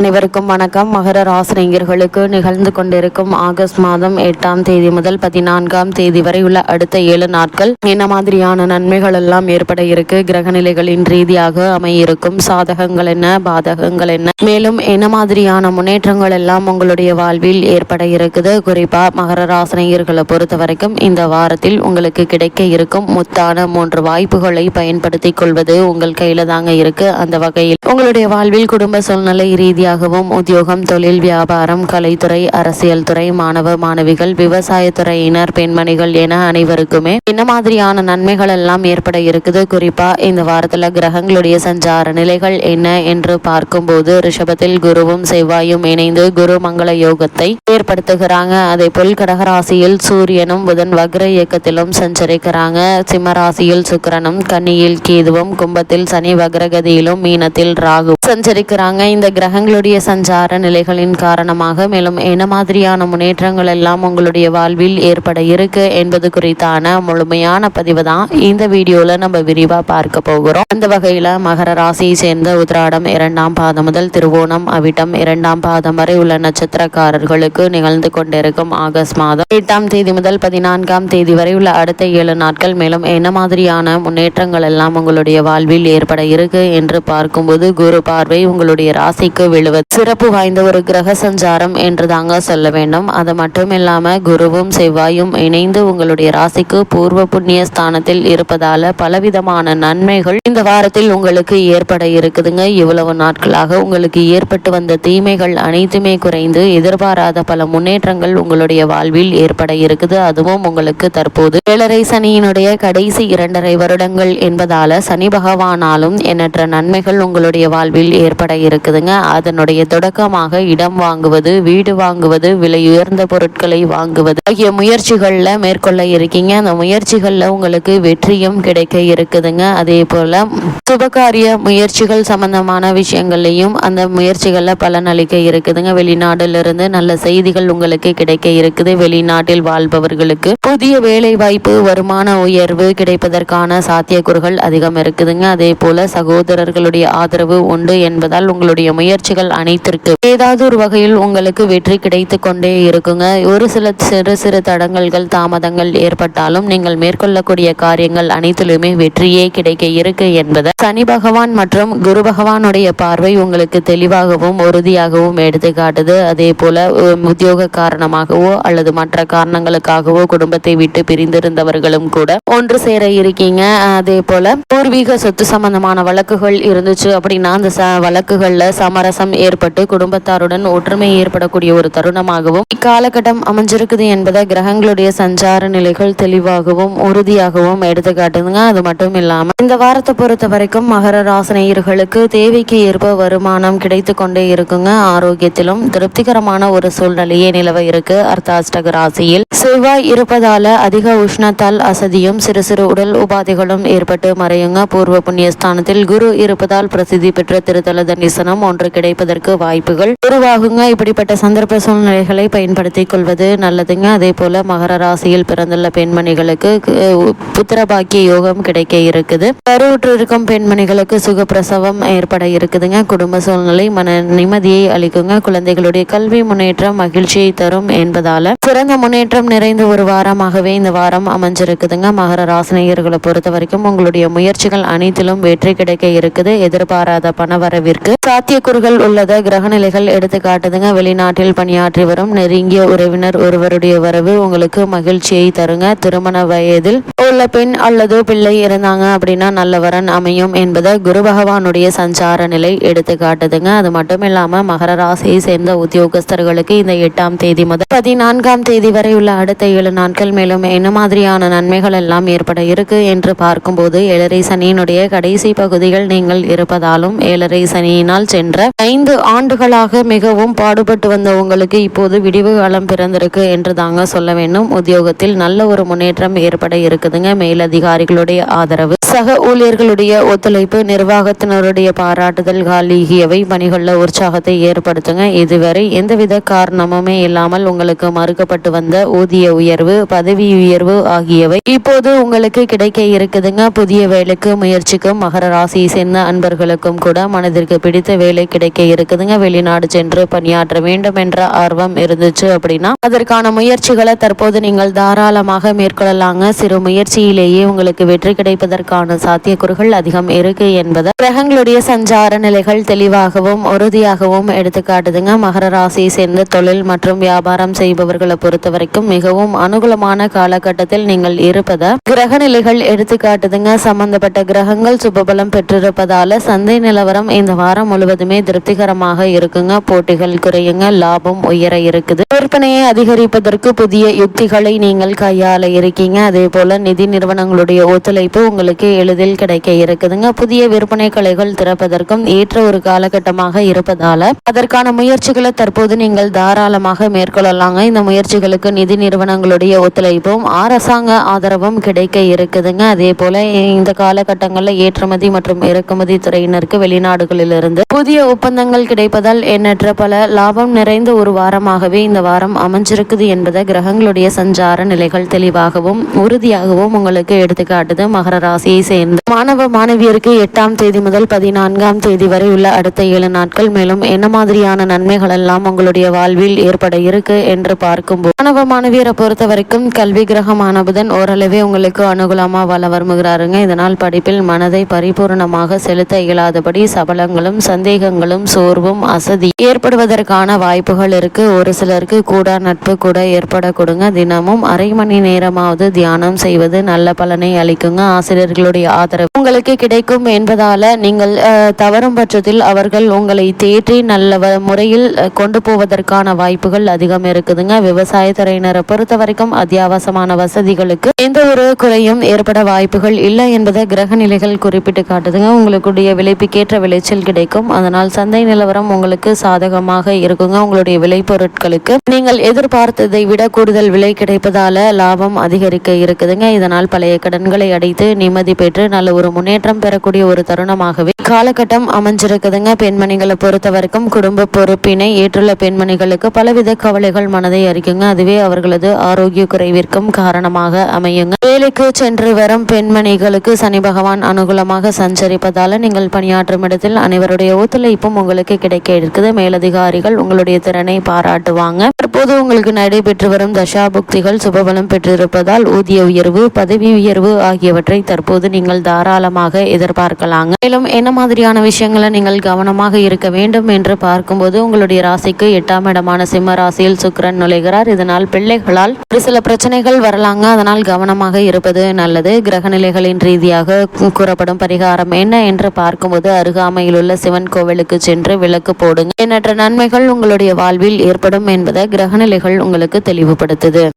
அனைவருக்கும் வணக்கம். மகர ராசினியர்களுக்கு நிகழ்ந்து கொண்டிருக்கும் ஆகஸ்ட் மாதம் எட்டாம் தேதி முதல் பதினான்காம் தேதி வரை உள்ள அடுத்த ஏழு நாட்கள் என்ன மாதிரியான நன்மைகள் எல்லாம் ஏற்பட இருக்கு? கிரகநிலைகளின் ரீதியாக அமையிருக்கும் சாதகங்கள் என்ன? பாதகங்கள் என்ன? மேலும் என்ன மாதிரியான முன்னேற்றங்கள் எல்லாம் உங்களுடைய வாழ்வில் ஏற்பட இருக்குது? குறிப்பா மகர ராசினியர்களை பொறுத்த வரைக்கும் இந்த வாரத்தில் உங்களுக்கு கிடைக்க இருக்கும் முத்தான மூன்று வாய்ப்புகளை பயன்படுத்திக் கொள்வது உங்கள் கையில தாங்க இருக்கு. அந்த வகையில் உங்களுடைய வாழ்வில் குடும்ப சூழ்நிலை ரீதியாக ரீதியாகவும் உத்தியோகம் தொழில் வியாபாரம் கலைத்துறை அரசியல் துறை மாணவ மாணவிகள் விவசாயத்துறையினர் பெண்மணிகள் என அனைவருக்குமே என்ன மாதிரியான நன்மைகள் எல்லாம் ஏற்பட இருக்குது. குறிப்பா இந்த வாரத்துல கிரகங்களுடைய சஞ்சார நிலைகள் என்ன என்று பார்க்கும்போது ரிஷபத்தில் குருவும் செவ்வாயும் இணைந்து குரு மங்கள யோகத்தை ஏற்படுத்துகிறாங்க. அதே போல் கடகராசியில் சூரியனும் புதன் வக்ர இயக்கத்திலும் சஞ்சரிக்கிறாங்க. சிம்மராசியில் சுக்கிரனும் கன்னியில் கேதுவும் கும்பத்தில் சனி வக்ரகதியிலும் மீனத்தில் ராகு சஞ்சரிக்கிறாங்க. இந்த கிரகங்களுடைய உங்களுடைய சஞ்சார நிலைகளின் காரணமாக மேலும் என்ன மாதிரியான முன்னேற்றங்கள் எல்லாம் உங்களுடைய வாழ்வில் ஏற்பட இருக்கு என்பது குறித்தான முழுமையான பதிவு தான் இந்த வீடியோல நம்ம விரிவா பார்க்க போகிறோம். அந்த வகையில மகர ராசியை சேர்ந்த உத்ராடம் இரண்டாம் பாதம் முதல் திருவோணம் அவிட்டம் இரண்டாம் பாதம் வரை உள்ள நட்சத்திரக்காரர்களுக்கு நிகழ்ந்து கொண்டிருக்கும் ஆகஸ்ட் மாதம். எட்டாம் தேதி முதல் பதினான்காம் தேதி வரை உள்ள அடுத்த ஏழு நாட்கள் மேலும் என்ன மாதிரியான முன்னேற்றங்கள் எல்லாம் உங்களுடைய வாழ்வில் ஏற்பட இருக்கு என்று பார்க்கும்போது குரு பார்வை உங்களுடைய ராசிக்கு விழு விழுவது சிறப்பு வாய்ந்த ஒரு கிரக சஞ்சாரம் என்று தாங்க சொல்ல வேண்டும். அது மட்டும் இல்லாம குருவும் செவ்வாயும் இணைந்து உங்களுடைய ராசிக்கு பூர்வ புண்ணிய ஸ்தானத்தில் இருப்பதால பலவிதமான நன்மைகள் இந்த வாரத்தில் உங்களுக்கு ஏற்பட இருக்குதுங்க. இவ்வளவு நாட்களாக உங்களுக்கு ஏற்பட்டு வந்த தீமைகள் அனைத்துமே குறைந்து எதிர்பாராத பல முன்னேற்றங்கள் உங்களுடைய வாழ்வில் ஏற்பட இருக்குது. அதுவும் உங்களுக்கு தற்போது. ஏழரை சனியினுடைய கடைசி இரண்டரை வருடங்கள் என்பதால சனி பகவானாலும் எண்ணற்ற நன்மைகள் உங்களுடைய வாழ்வில் ஏற்பட இருக்குதுங்க. அதன் தன்னுடைய தொடக்கமாக இடம் வாங்குவது வீடு வாங்குவது விலை உயர்ந்த பொருட்களை வாங்குவது ஆகிய முயற்சிகளில் மேற்கொள்ள இருக்கீங்க. அந்த முயற்சிகளில் உங்களுக்கு வெற்றியும் கிடைக்க இருக்குதுங்க. அதே போல் சுபகாரிய முயற்சிகள் சம்பந்தமான விஷயங்கள்லையும் அந்த முயற்சிகளில் பலனளிக்க இருக்குதுங்க. வெளிநாடுல நல்ல செய்திகள் உங்களுக்கு கிடைக்க இருக்குது. வெளிநாட்டில் வாழ்பவர்களுக்கு புதிய வேலை வாய்ப்பு வருமான உயர்வு கிடைப்பதற்கான சாத்தியக்கூறுகள் அதிகம் இருக்குதுங்க. அதே போல சகோதரர்களுடைய ஆதரவு உண்டு என்பதால் உங்களுடைய முயற்சிகள் முயற்சிகள் அனைத்திற்கு. ஏதாவது ஒரு வகையில் உங்களுக்கு வெற்றி கிடைத்து கொண்டே இருக்குங்க. ஒரு சில சிறு சிறு தடங்கல்கள் தாமதங்கள் ஏற்பட்டாலும் நீங்கள் மேற்கொள்ளக்கூடிய காரியங்கள் அனைத்திலுமே வெற்றியே கிடைக்க இருக்கு என்பதை சனி பகவான் மற்றும் குரு பகவானுடைய பார்வை உங்களுக்கு தெளிவாகவும் உறுதியாகவும் எடுத்து காட்டுது. அதே போல உத்தியோக காரணமாகவோ அல்லது மற்ற காரணங்களுக்காகவோ குடும்பத்தை விட்டு பிரிந்திருந்தவர்களும் கூட ஒன்று சேர இருக்கீங்க. அதே போல பூர்வீக சொத்து சம்பந்தமான வழக்குகள் இருந்துச்சு அப்படின்னா அந்த வழக்குகள்ல சமரசம் ஏற்பட்டு குடும்பத்தாருடன் ஒற்றுமை ஏற்படக்கூடிய ஒரு தருணமாகவும் இக்காலகட்டம் அமைஞ்சிருக்குது என்பதை கிரகங்களுடைய சஞ்சார நிலைகள் தெளிவாகவும் உறுதியாகவும் எடுத்து காட்டுதுங்க அது மட்டும் இல்லாம இந்த வாரத்தை பொறுத்த வரைக்கும் மகர ராசனையர்களுக்கு தேவைக்கு ஏற்ப வருமானம் கிடைத்து கொண்டே இருக்குங்க. ஆரோக்கியத்திலும் திருப்திகரமான ஒரு சூழ்நிலையே நிலவ இருக்கு. அர்த்தாஷ்டக ராசியில் செவ்வாய் இருப்பதால அதிக உஷ்ணத்தால் அசதியும் சிறு சிறு உடல் உபாதைகளும் ஏற்பட்டு மறையுங்க. பூர்வ புண்ணியஸ்தானத்தில் குரு இருப்பதால் பிரசித்தி பெற்ற திருத்தல தரிசனம் ஒன்று கிடை இருப்பதற்கு வாய்ப்புகள். உருவாகுங்க. இப்படிப்பட்ட சந்தர்ப்ப சூழ்நிலைகளை பயன்படுத்திக் கொள்வது நல்லதுங்க. அதே போல மகர ராசியில் பிறந்துள்ள பெண்மணிகளுக்கு புத்திர பாக்கிய யோகம் கிடைக்க இருக்குது. கருவுற்று இருக்கும் பெண்மணிகளுக்கு சுகப்பிரசவம் ஏற்பட இருக்குதுங்க. குடும்ப சூழ்நிலை மன நிம்மதியை அளிக்குங்க. குழந்தைகளுடைய கல்வி முன்னேற்றம் மகிழ்ச்சியை தரும் என்பதால சிறந்த முன்னேற்றம் நிறைந்த ஒரு வாரமாகவே இந்த வாரம் அமைஞ்சிருக்குதுங்க. மகர ராசினியர்களை பொறுத்த வரைக்கும் உங்களுடைய முயற்சிகள் அனைத்திலும் வெற்றி கிடைக்க இருக்குது. எதிர்பாராத பண வரவிற்கு சாத்தியக்கூறுகள் உள்ளத கிரகநிலைகள் எடுத்து காட்டுதுங்க. வெளிநாட்டில் பணியாற்றி வரும் நெருங்கிய உறவினர் ஒருவருடைய வரவு உங்களுக்கு மகிழ்ச்சியை தருங்க. திருமண வயதில் உள்ள பெண் அல்லது பிள்ளை இருந்தாங்க அப்படின்னா நல்ல வரன் அமையும் என்பதை குரு பகவானுடைய சஞ்சார நிலை எடுத்து காட்டுதுங்க. அது மட்டும் இல்லாம மகர ராசியை சேர்ந்த உத்தியோகஸ்தர்களுக்கு இந்த எட்டாம் தேதி முதல் பதினான்காம் தேதி வரை உள்ள அடுத்த ஏழு நாட்கள் மேலும் என்ன மாதிரியான நன்மைகள் எல்லாம் ஏற்பட இருக்கு என்று பார்க்கும்போது ஏழரை சனியினுடைய கடைசி பகுதிகள் நீங்கள் இருப்பதாலும் ஏழரை சனியினால் சென்ற ஐந்து ஐந்து ஆண்டுகளாக மிகவும் பாடுபட்டு வந்த உங்களுக்கு இப்போது விடிவு காலம் பிறந்திருக்கு என்று தாங்க சொல்ல வேண்டும். உத்தியோகத்தில் நல்ல ஒரு முன்னேற்றம் ஏற்பட இருக்குதுங்க. மேலதிகாரிகளுடைய ஆதரவு சக ஊழியர்களுடைய ஒத்துழைப்பு நிர்வாகத்தினருடைய பாராட்டுதல் ஆகியவை பணிகளில் உற்சாகத்தை ஏற்படுத்துங்க. இதுவரை எந்தவித காரணமுமே இல்லாமல் உங்களுக்கு மறுக்கப்பட்டு வந்த ஊதிய உயர்வு பதவி உயர்வு ஆகியவை இப்போது உங்களுக்கு கிடைக்க இருக்குதுங்க. புதிய வேலைக்கு முயற்சிக்கும் மகர ராசியை சேர்ந்த அன்பர்களுக்கும் கூட மனதிற்கு பிடித்த வேலை கிடைக்க இருக்குதுங்க. வெளிநாடு சென்று பணியாற்ற வேண்டும் என்ற ஆர்வம் இருந்துச்சு அப்படின்னா அதற்கான முயற்சிகளை தற்போது நீங்கள் தாராளமாக மேற்கொள்ளலாங்க. சிறு முயற்சியிலேயே உங்களுக்கு வெற்றி கிடைப்பதற்கான சாத்தியக்கூறுகள் அதிகம் இருக்கு என்பதை. கிரகங்களுடைய சஞ்சார நிலைகள் தெளிவாகவும் உறுதியாகவும் எடுத்துக்காட்டுதுங்க மகர ராசியை சேர்ந்த தொழில் மற்றும் வியாபாரம் செய்பவர்களை பொறுத்த வரைக்கும் மிகவும் அனுகூலமான காலகட்டத்தில் நீங்கள் இருப்பதை கிரக நிலைகள் எடுத்துக்காட்டுதுங்க சம்பந்தப்பட்ட கிரகங்கள் சுபபலம் பெற்றிருப்பதால சந்தை நிலவரம் இந்த வாரம் முழுவதுமே திருப்தி திருப்திகரமாக இருக்குங்க. போட்டிகள் குறையுங்க. லாபம் உயர இருக்குது. விற்பனையை அதிகரிப்பதற்கு புதிய யுக்திகளை நீங்கள் கையாள இருக்கீங்க. அதே போல நிதி நிறுவனங்களுடைய ஒத்துழைப்பு உங்களுக்கு எளிதில் கிடைக்க இருக்குதுங்க. புதிய விற்பனை கலைகள் திறப்பதற்கும் ஏற்ற ஒரு காலகட்டமாக இருப்பதால அதற்கான முயற்சிகளை தற்போது நீங்கள் தாராளமாக மேற்கொள்ளலாங்க. இந்த முயற்சிகளுக்கு நிதி நிறுவனங்களுடைய ஒத்துழைப்பும் அரசாங்க ஆதரவும் கிடைக்க இருக்குதுங்க. அதே போல இந்த காலகட்டங்களில் ஏற்றுமதி மற்றும் இறக்குமதி துறையினருக்கு வெளிநாடுகளிலிருந்து புதிய ஒப்பந்தங்கள் கிடைப்பதால் எண்ணற்ற பல லாபம் நிறைந்த ஒரு வாரமாகவே இந்த வாரம் அமைஞ்சிருக்குது என்பதை கிரகங்களுடைய சஞ்சார நிலைகள் தெளிவாகவும் உறுதியாகவும் உங்களுக்கு எடுத்துக்காட்டுது. மகர ராசியை சேர்ந்த மாணவ மாணவியருக்கு எட்டாம் தேதி முதல் பதினான்காம் தேதி வரை உள்ள அடுத்த ஏழு நாட்கள் மேலும் என்ன மாதிரியான நன்மைகள் எல்லாம் உங்களுடைய வாழ்வில் ஏற்பட இருக்கு என்று பார்க்கும்போது மாணவ மாணவியரை பொறுத்த வரைக்கும் கல்வி கிரகமான புதன் ஓரளவே உங்களுக்கு அனுகூலமா வள வருமுகிறாருங்க இதனால் படிப்பில் மனதை பரிபூர்ணமாக செலுத்த இயலாதபடி சபலங்களும் சந்தேகங்களும் சோர்வும் அசதி ஏற்படுவதற்கான வாய்ப்புகள் இருக்கு. ஒரு சிலருக்கு கூட நட்பு கூட ஏற்பட கொடுங்க. தினமும் அரை மணி நேரமாவது தியானம் செய்வது நல்ல பலனை அளிக்குங்க. ஆசிரியர்களுடைய ஆதரவு உங்களுக்கு கிடைக்கும் என்பதால நீங்கள் தவறும் பட்சத்தில் அவர்கள் உங்களை தேற்றி நல்ல முறையில் கொண்டு போவதற்கான வாய்ப்புகள் அதிகம் இருக்குதுங்க. விவசாயத்துறையினரை பொறுத்த வரைக்கும் அத்தியாவசியமான வசதிகளுக்கு எந்த ஒரு குறையும் ஏற்பட வாய்ப்புகள் இல்லை என்பதை கிரக நிலைகள் குறிப்பிட்டு காட்டுதுங்க. உங்களுக்குடைய விளைப்புக்கேற்ற விளைச்சல் கிடைக்கும். அதனால் சந்தை நிலவரம் உங்களுக்கு சாதகமாக இருக்குங்க. உங்களுடைய விளைபொருட்களுக்கு நீங்கள் எதிர்பார்த்ததை விட கூடுதல் விலை கிடைப்பதால லாபம் அதிகரிக்க இருக்குதுங்க. இதனால் பழைய கடன்களை அடைத்து நிம்மதி பெற்று நல்ல ஒரு முன்னேற்றம் பெறக்கூடிய ஒரு தருணமாகவே காலகட்டம் அமைஞ்சிருக்குதுங்க. பெண்மணிகளை பொறுத்த வரைக்கும் குடும்ப பொறுப்பினை ஏற்றுள்ள பெண்மணிகளுக்கு பலவித கவலைகள் மனதை அறிக்குங்க அதுவே அவர்களது ஆரோக்கிய குறைவிற்கும் காரணமாக அமையுங்க. வேலைக்கு சென்று வரும் பெண்மணிகளுக்கு சனி பகவான் அனுகூலமாக சஞ்சரிப்பதால நீங்கள் பணியாற்றும் இடத்தில் அனைவருடைய ஒத்துழைப்பும் உங்களுக்கு கிடைக்க இருக்குது. மேலதிகாரிகள் உங்களுடைய திறனை பாராட்டுவாங்க. தற்போது உங்களுக்கு நடைபெற்று வரும் தசாபுக்திகள் சுபபலம் பெற்றிருப்பதால் ஊதிய உயர்வு பதவி உயர்வு ஆகியவற்றை தற்போது நீங்கள் தாராளமாக எதிர்பார்க்கலாங்க. மேலும் என்ன மாதிரியான விஷயங்களை நீங்கள் கவனமாக இருக்க வேண்டும் என்று பார்க்கும்போது உங்களுடைய ராசிக்கு எட்டாம் இடமான சிம்ம ராசியில் சுக்கிரன் நுழைகிறார். இதனால் பிள்ளைகளால் ஒரு சில பிரச்சனைகள் வரலாங்க. அதனால் கவனமாக இருப்பது நல்லது. கிரக நிலைகளின் ரீதியாக கூறப்படும் பரிகாரம் என்ன என்று பார்க்கும்போது அருகாமையில் உள்ள சிவன் கோவிலுக்கு சென்று விளக்கு போடுங்க. எண்ணற்ற நன்மைகள் உங்களுடைய வாழ்வில் ஏற்படும் என்பதை கிரகநிலைகள் உங்களுக்கு தெளிவுபடுத்துது.